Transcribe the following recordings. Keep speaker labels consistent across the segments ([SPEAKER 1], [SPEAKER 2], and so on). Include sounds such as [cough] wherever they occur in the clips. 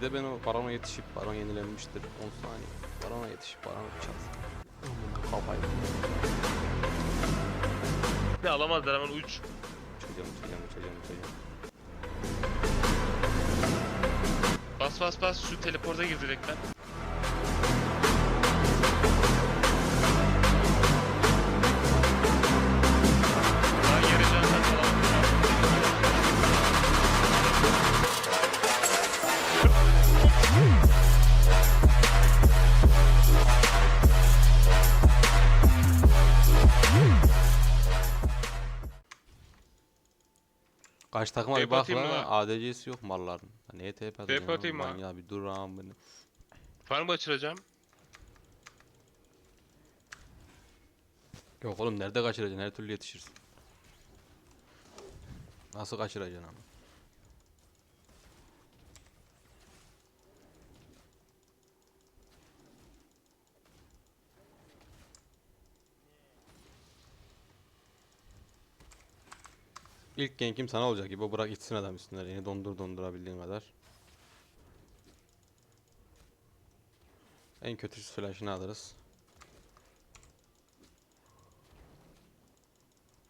[SPEAKER 1] Bir de ben o barona yetişip baron yenilenmiştir 10 saniye. Barona yetişip çalsın. Aman Kafayı.
[SPEAKER 2] Ne alamazlar hemen uç.
[SPEAKER 1] Uçacağım uçacağım uçacağım uçacağım.
[SPEAKER 2] Bas bas bas şu teleporta gir direkten. Daha
[SPEAKER 1] Kaç takıma bir bak
[SPEAKER 2] atayım mı
[SPEAKER 1] la
[SPEAKER 2] lan?
[SPEAKER 1] ADC'si yok malların. Ha, Neye TP atacaksın? lan?
[SPEAKER 2] atayım mı?
[SPEAKER 1] Manyağı bir dur ağam benim.
[SPEAKER 2] Farm açıracağım.
[SPEAKER 1] Yok oğlum nerede kaçıracaksın? Her türlü yetişirsin. Nasıl kaçıracaksın ama? İlk gankim sana olacak gibi bırak içsin adam üstüne yine dondur dondurabildiğin kadar. En kötüsü flash'ını alırız.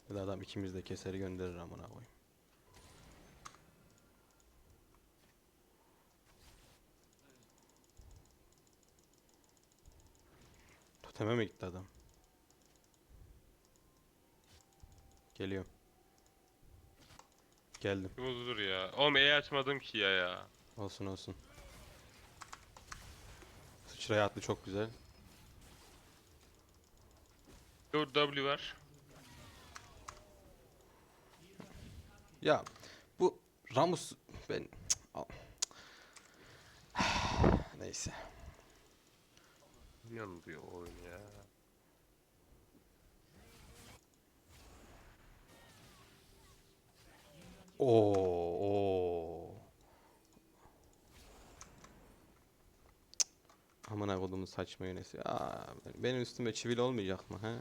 [SPEAKER 1] Ya da adam ikimiz de keseri gönderir amına koyayım. Toteme mi gitti adam? Geliyorum. Geldim.
[SPEAKER 2] Dur dur ya. Oğlum E açmadım ki ya ya.
[SPEAKER 1] Olsun olsun. Sıçraya attı çok güzel.
[SPEAKER 2] Dur W var.
[SPEAKER 1] Ya bu Ramus ben Al. [sighs] neyse.
[SPEAKER 2] Yanılıyor oyun ya.
[SPEAKER 1] Oo, oo. Amına kodumun saçma yönesi. Aa, benim üstüme çivil olmayacak mı he?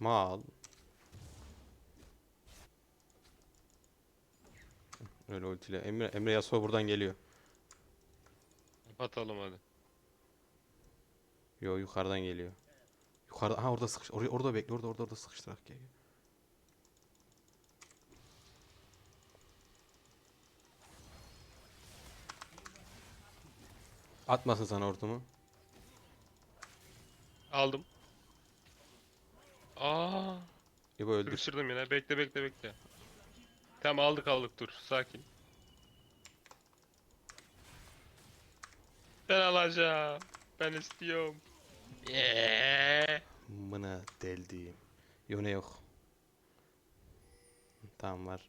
[SPEAKER 1] Mal. Öyle ultiyle. Emre, Emre Yasuo buradan geliyor.
[SPEAKER 2] Atalım hadi.
[SPEAKER 1] Yo yukarıdan geliyor. Yukarıda ha orada sıkış. Oraya orada bekle. Orada orada orada sıkıştırak gel. gel. Atmasın sana ortumu.
[SPEAKER 2] Aldım. Aa,
[SPEAKER 1] İbo öldür.
[SPEAKER 2] sıkıştırdım yine. Bekle bekle bekle. Tamam aldık aldık dur. Sakin. Ben alacağım. Ben istiyorum.
[SPEAKER 1] Mına deldiğim. Yone yok. Tamam var.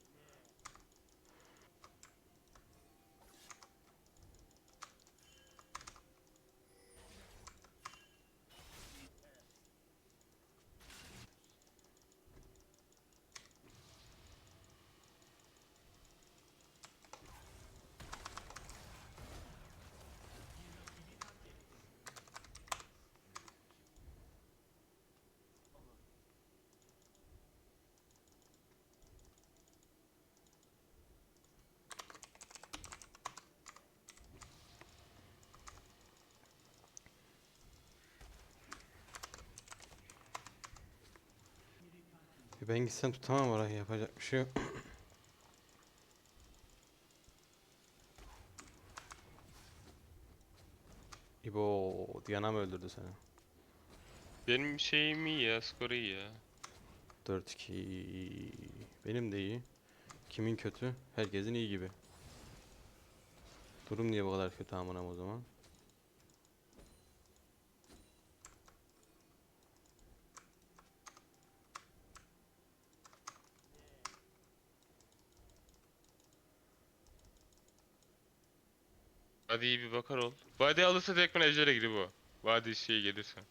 [SPEAKER 1] Ben gitsem tutamam orayı yapacak bir şey yok. [coughs] İbo Diana mı öldürdü seni?
[SPEAKER 2] Benim şeyim iyi ya. Skoru iyi ya.
[SPEAKER 1] 4-2 Benim de iyi. Kimin kötü? Herkesin iyi gibi. Durum niye bu kadar kötü amınam o zaman?
[SPEAKER 2] Hadi iyi bir bakar ol. Vadi alırsa direkt ben ejdere girip bu. Vadi şey gelirse.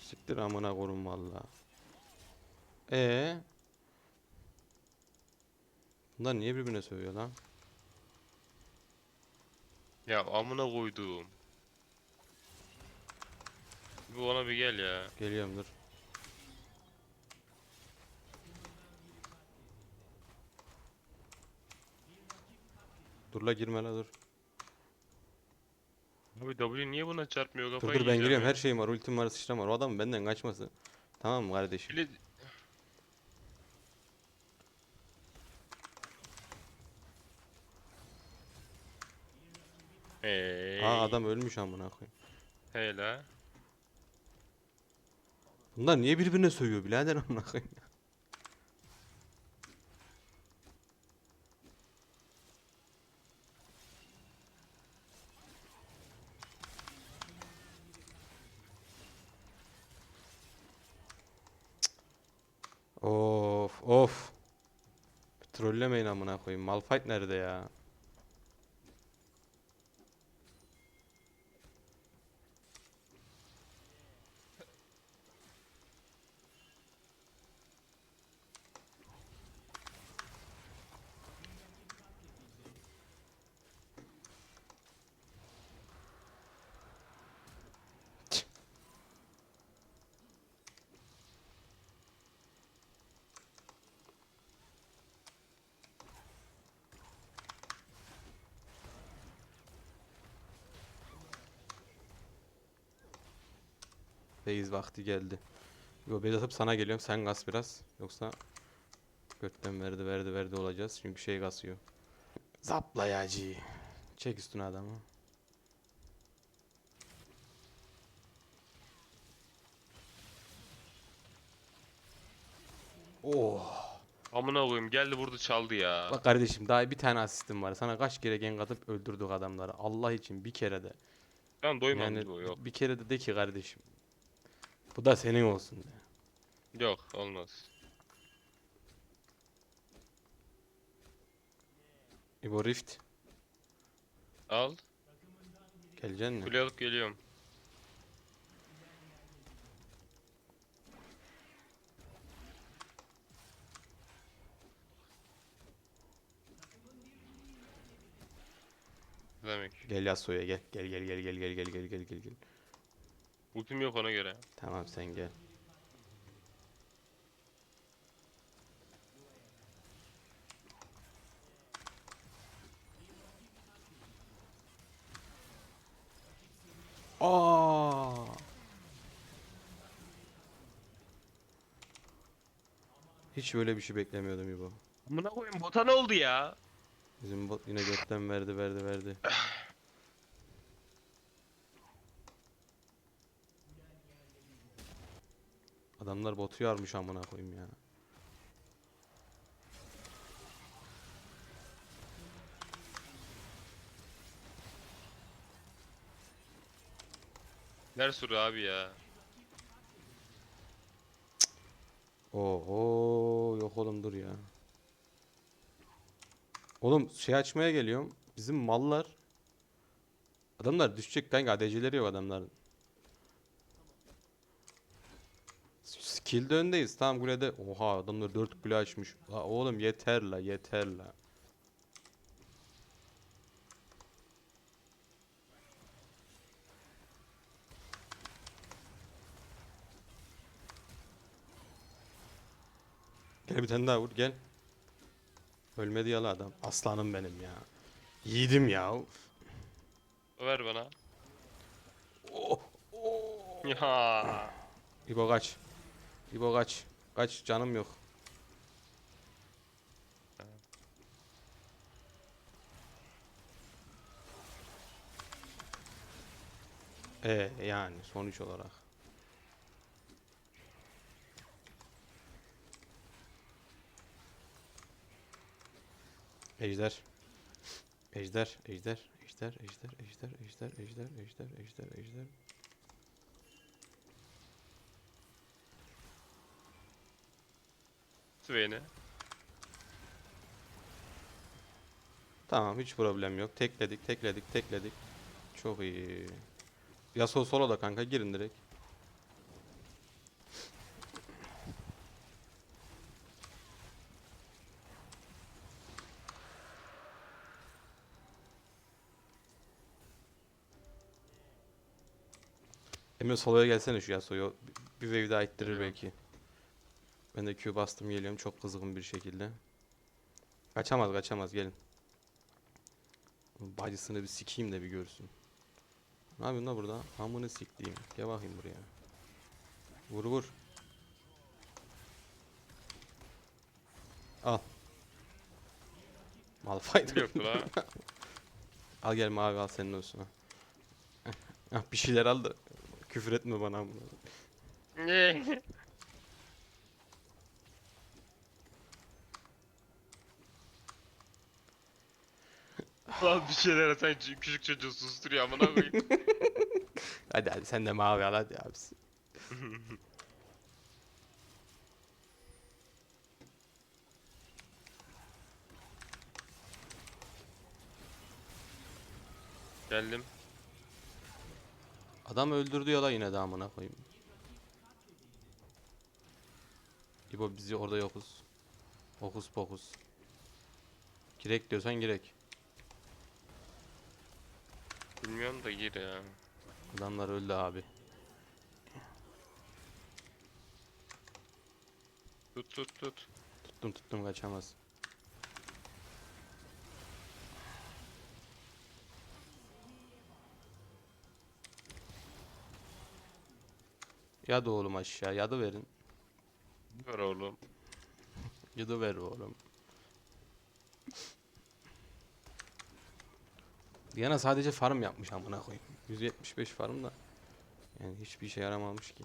[SPEAKER 1] Siktir amına korum valla. Ee. Bunlar niye birbirine sövüyor lan?
[SPEAKER 2] Ya amına koyduğum. Bir ona bir gel ya.
[SPEAKER 1] Geliyorum dur. Dur la girme la dur.
[SPEAKER 2] Abi W niye buna çarpmıyor
[SPEAKER 1] Dur
[SPEAKER 2] kafayı
[SPEAKER 1] dur ben
[SPEAKER 2] yiyeceğim
[SPEAKER 1] giriyorum her şeyim var ultim var sıçram var o adamın benden kaçması. Tamam mı kardeşim?
[SPEAKER 2] Bile... Hey.
[SPEAKER 1] Aa adam ölmüş amına koyayım.
[SPEAKER 2] Hey la.
[SPEAKER 1] Bunlar niye birbirine sövüyor birader amına koyayım? ya? Of of. Trollemeyin amına koyayım. Malphite nerede ya? Beyz vakti geldi. Yo beyz atıp sana geliyorum. Sen gaz biraz. Yoksa götten verdi verdi verdi olacağız. Çünkü şey gasıyor. Zaplayacı. Çek üstüne adamı. Oh.
[SPEAKER 2] Amına koyayım geldi vurdu çaldı ya.
[SPEAKER 1] Bak kardeşim daha bir tane asistim var. Sana kaç kere gank atıp öldürdük adamları. Allah için bir kere de.
[SPEAKER 2] Ben doymadım
[SPEAKER 1] Yani
[SPEAKER 2] bu yok.
[SPEAKER 1] bir kere de de ki kardeşim. Bu da senin olsun.
[SPEAKER 2] Yok olmaz.
[SPEAKER 1] İbo Rift.
[SPEAKER 2] Al.
[SPEAKER 1] Geleceksin mi?
[SPEAKER 2] Kule alıp geliyorum. Demek.
[SPEAKER 1] Gel Yasuo'ya gel. Gel gel gel gel gel gel gel gel gel gel.
[SPEAKER 2] Ultim yok ona göre.
[SPEAKER 1] Tamam sen gel. Aa! Hiç böyle bir şey beklemiyordum İbo.
[SPEAKER 2] Amına koyayım bota ne oldu ya?
[SPEAKER 1] Bizim bot yine götten verdi verdi verdi. [laughs] Adamlar botu yarmış amına koyayım ya.
[SPEAKER 2] Nerede sürü abi ya?
[SPEAKER 1] Oho yok oğlum dur ya. Oğlum şey açmaya geliyorum. Bizim mallar Adamlar düşecek kanka ADC'leri yok adamların. Skill'de öndeyiz. Tamam kulede. Oha adamlar 4 kule açmış. La oğlum yeter la yeter la. Gel bir tane daha vur gel. Ölmedi yalı adam. Aslanım benim ya. Yiğidim ya.
[SPEAKER 2] Ver bana.
[SPEAKER 1] Oh, oh.
[SPEAKER 2] Ya.
[SPEAKER 1] İbo kaç. İbo kaç. Kaç canım yok. E yani sonuç olarak. Ejder. Ejder, ejder, ejder, ejder, ejder, ejder, ejder, ejder, ejder, ejder.
[SPEAKER 2] tuttu.
[SPEAKER 1] Tamam hiç problem yok. Tekledik tekledik tekledik. Çok iyi. Yasuo solo da kanka girin direkt. Emre soloya gelsene şu Yasuo'yu. Bir wave daha ittirir belki. Ben de Q bastım geliyorum çok kızgın bir şekilde. Kaçamaz kaçamaz gelin. Bacısını bir sikeyim de bir görsün. Ne yapıyorsun da burada? Hamını siktiğim. Gel bakayım buraya. Vur vur. Al. Malphite.
[SPEAKER 2] Yok la. [laughs]
[SPEAKER 1] Al gel mavi al senin olsun ha. [laughs] Ah, bir şeyler al da küfür etme bana
[SPEAKER 2] Lan bir şeyler sen ç- küçük çocuğu susturuyor amına koyayım. [laughs]
[SPEAKER 1] Hadi hadi sen de mavi al hadi abisi. [laughs]
[SPEAKER 2] Geldim.
[SPEAKER 1] Adam öldürdü ya da yine de amına koyayım. İbo bizi orada yokuz. Hokus pokus. Girek diyorsan girek.
[SPEAKER 2] Bilmiyorum da gir ya.
[SPEAKER 1] Adamlar öldü abi.
[SPEAKER 2] Tut tut tut.
[SPEAKER 1] Tuttum tuttum kaçamaz. Yadı oğlum aşağı yadı verin.
[SPEAKER 2] Ver oğlum.
[SPEAKER 1] Yadı ver oğlum. Diana sadece farm yapmış amına koyayım. 175 farm da yani hiçbir işe yaramamış ki.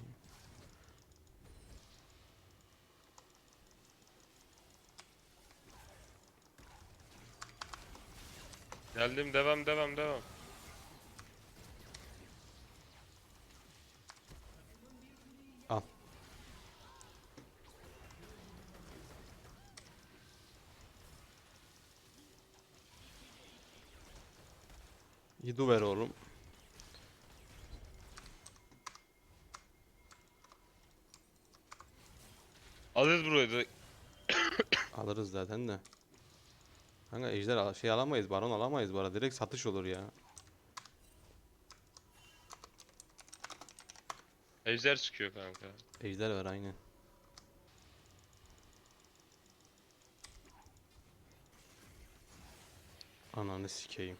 [SPEAKER 2] Geldim devam devam devam.
[SPEAKER 1] Yidu ver oğlum.
[SPEAKER 2] Alırız burayı da. [coughs]
[SPEAKER 1] Alırız zaten de. Kanka ejder al- şey alamayız, baron alamayız bu. Direkt satış olur ya.
[SPEAKER 2] Ejder çıkıyor kanka.
[SPEAKER 1] Ejder ver aynen. Ananı sikeyim.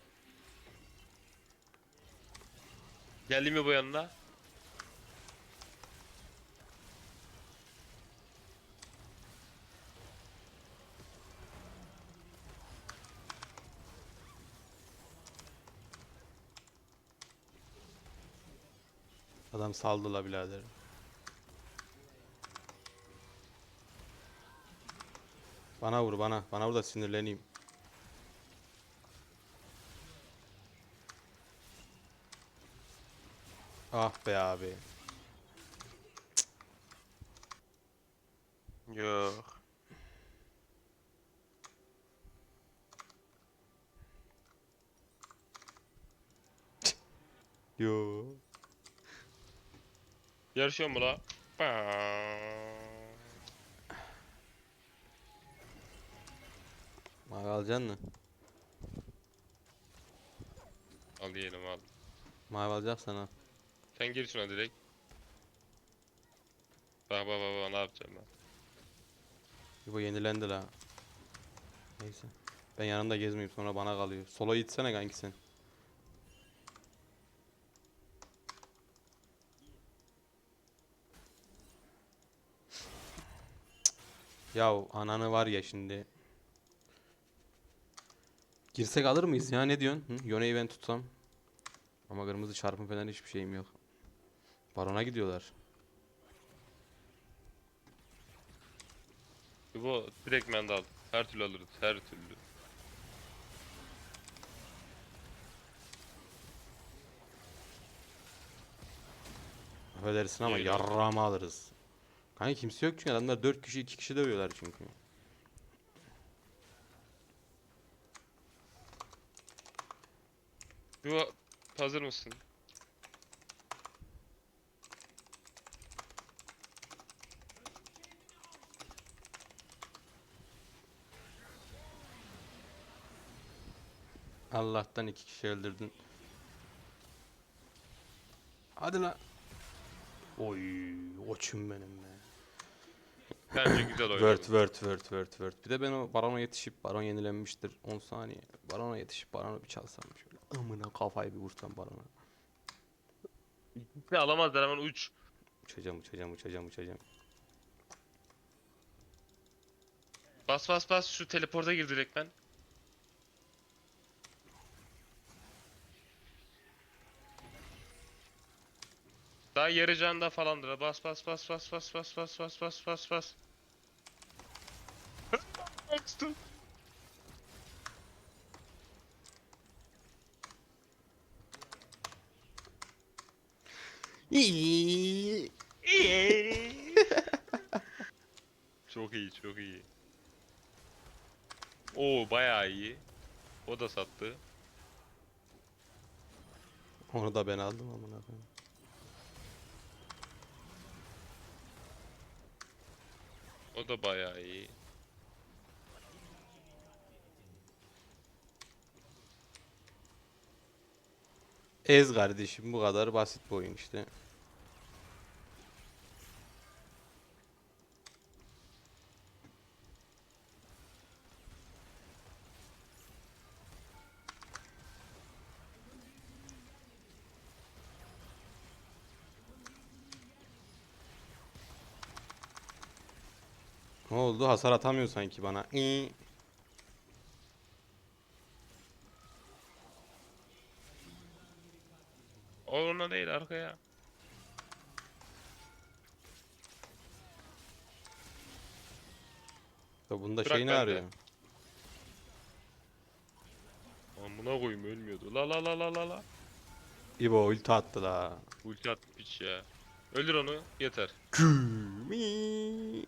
[SPEAKER 2] Geldi mi bu yanına?
[SPEAKER 1] Adam saldı la birader. Bana vur bana. Bana vur da sinirleneyim. Ah be abi.
[SPEAKER 2] Yok.
[SPEAKER 1] Yo.
[SPEAKER 2] Yarışıyor mu la?
[SPEAKER 1] Mavi alacaksın mı?
[SPEAKER 2] Al yiyelim al.
[SPEAKER 1] Mavi alacaksan al.
[SPEAKER 2] Sen gir şuna direkt. Bak bak bak bak ne yapacağım ben.
[SPEAKER 1] Bu yenilendi la. Neyse. Ben yanında gezmeyeyim sonra bana kalıyor. Sola gitsene kanki sen. Yahu ananı var ya şimdi. Girsek alır mıyız ya ne diyorsun? Hı? Yone'yi ben tutsam. Ama kırmızı çarpım falan hiçbir şeyim yok. Barona gidiyorlar.
[SPEAKER 2] Bu direkt mendal. Her türlü alırız her türlü.
[SPEAKER 1] Affedersin ama
[SPEAKER 2] Yürü.
[SPEAKER 1] yarrağımı alırız. Kanka kimse yok çünkü adamlar 4 kişi 2 kişi dövüyorlar çünkü.
[SPEAKER 2] Bu hazır mısın?
[SPEAKER 1] Allah'tan iki kişi öldürdün. Hadi lan. Oy, koçum benim be.
[SPEAKER 2] Bence güzel oynadı.
[SPEAKER 1] Word, word, word, word, word. Bir de ben o barona yetişip, baron yenilenmiştir 10 saniye. Barona yetişip baronu bir çalsam şöyle. Amına kafayı bir vursam barona.
[SPEAKER 2] Ne alamazlar hemen uç.
[SPEAKER 1] Uçacağım, uçacağım, uçacağım, uçacağım.
[SPEAKER 2] Bas bas bas şu teleporta gir direkt ben. Daha yarı canda falandır. Bas bas bas bas bas bas bas bas bas bas bas. Bastım. [laughs] Çok iyi çok iyi. Oo bayağı iyi. O da sattı.
[SPEAKER 1] Onu da ben aldım amına koyayım.
[SPEAKER 2] O da bayağı iyi.
[SPEAKER 1] Ez kardeşim bu kadar basit bir oyun işte. Ne oldu? Hasar atamıyor sanki bana. İyi.
[SPEAKER 2] O ona değil arkaya.
[SPEAKER 1] Ya bunda
[SPEAKER 2] Bırak
[SPEAKER 1] şey
[SPEAKER 2] bende.
[SPEAKER 1] arıyor?
[SPEAKER 2] Amına koyayım ölmüyordu. La la la la la la.
[SPEAKER 1] İbo ulti attı la.
[SPEAKER 2] Ulti attı piç ya. Öldür onu yeter.
[SPEAKER 1] Kumi.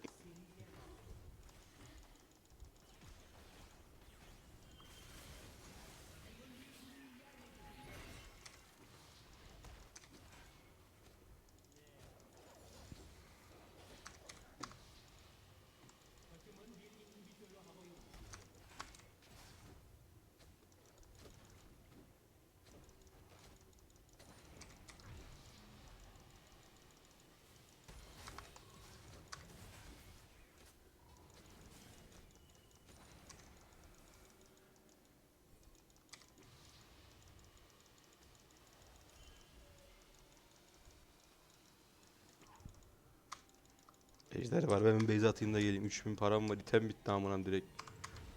[SPEAKER 1] Ejder var. Ben base atayım da geleyim. 3000 param var. İtem bitti amına direkt.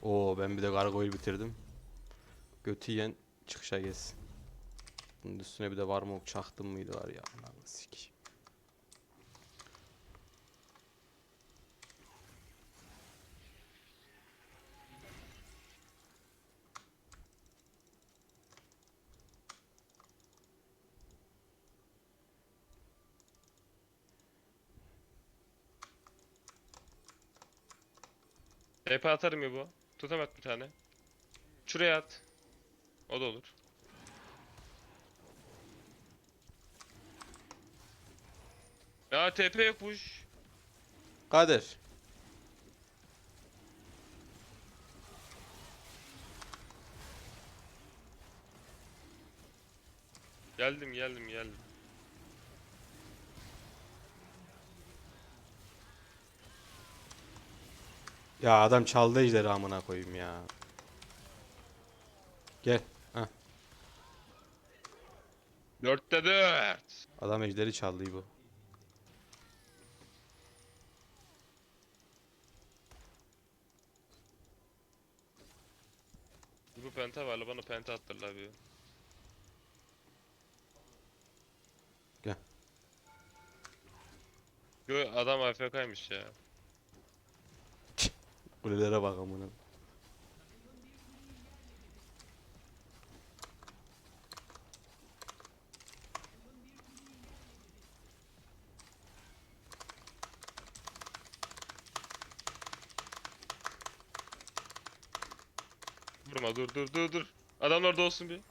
[SPEAKER 1] Oo ben bir de gargoyle bitirdim. Götü yiyen çıkışa gelsin. Bunun üstüne bir de var mı çaktım mıydı var ya. Ananı
[SPEAKER 2] TP atarım ya bu. Tutamak bir tane. Şuraya at. O da olur. Ya TP yokmuş.
[SPEAKER 1] Kader.
[SPEAKER 2] Geldim geldim geldim.
[SPEAKER 1] Ya adam çaldı ejderi amına koyayım ya. Gel. Heh.
[SPEAKER 2] Dörtte dört.
[SPEAKER 1] Adam ejderi çaldı bu.
[SPEAKER 2] Bu penta var la bana penta attırlar bir.
[SPEAKER 1] Gel.
[SPEAKER 2] Yo adam AFK'ymış ya.
[SPEAKER 1] Kulelere bak amına.
[SPEAKER 2] Vurma dur dur dur dur. Adam orada olsun bir.